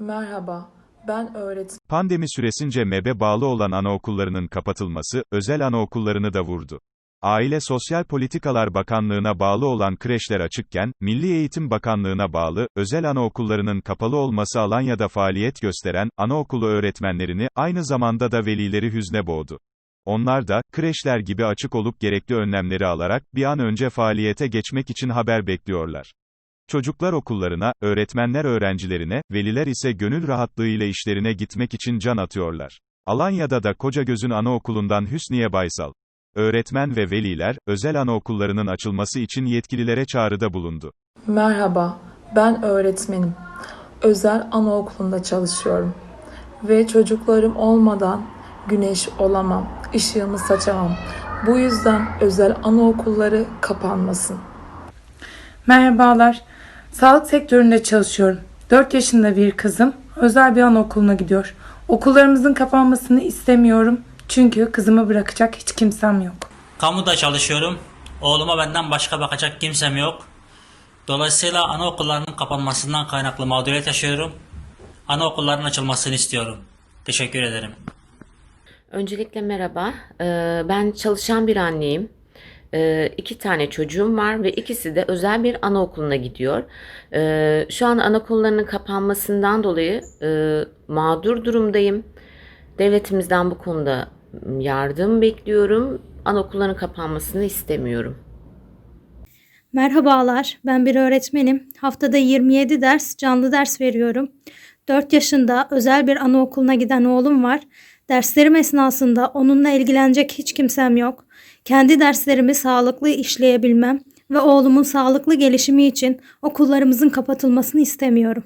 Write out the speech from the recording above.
Merhaba, ben öğretmenim. Pandemi süresince MEB'e bağlı olan anaokullarının kapatılması, özel anaokullarını da vurdu. Aile Sosyal Politikalar Bakanlığı'na bağlı olan kreşler açıkken, Milli Eğitim Bakanlığı'na bağlı, özel anaokullarının kapalı olması Alanya'da faaliyet gösteren, anaokulu öğretmenlerini, aynı zamanda da velileri hüzne boğdu. Onlar da, kreşler gibi açık olup gerekli önlemleri alarak, bir an önce faaliyete geçmek için haber bekliyorlar. Çocuklar okullarına, öğretmenler öğrencilerine, veliler ise gönül rahatlığıyla işlerine gitmek için can atıyorlar. Alanya'da da Kocagöz'ün anaokulundan Hüsniye Baysal. Öğretmen ve veliler, özel anaokullarının açılması için yetkililere çağrıda bulundu. Merhaba, ben öğretmenim. Özel anaokulunda çalışıyorum. Ve çocuklarım olmadan güneş olamam, ışığımı saçamam. Bu yüzden özel anaokulları kapanmasın. Merhabalar. Sağlık sektöründe çalışıyorum. 4 yaşında bir kızım özel bir anaokuluna gidiyor. Okullarımızın kapanmasını istemiyorum. Çünkü kızımı bırakacak hiç kimsem yok. Kamuda çalışıyorum. Oğluma benden başka bakacak kimsem yok. Dolayısıyla anaokullarının kapanmasından kaynaklı mağduriyet yaşıyorum. Anaokullarının açılmasını istiyorum. Teşekkür ederim. Öncelikle merhaba. Ee, Ben çalışan bir anneyim. Ee, İki tane çocuğum var ve ikisi de özel bir anaokuluna gidiyor. Ee, Şu an anaokullarının kapanmasından dolayı e, mağdur durumdayım. Devletimizden bu konuda yardım bekliyorum. Anaokullarının kapanmasını istemiyorum. Merhabalar, ben bir öğretmenim. Haftada 27 ders, canlı ders veriyorum. 4 yaşında özel bir anaokuluna giden oğlum var. Derslerim esnasında onunla ilgilenecek hiç kimsem yok. Kendi derslerimi sağlıklı işleyebilmem ve oğlumun sağlıklı gelişimi için okullarımızın kapatılmasını istemiyorum.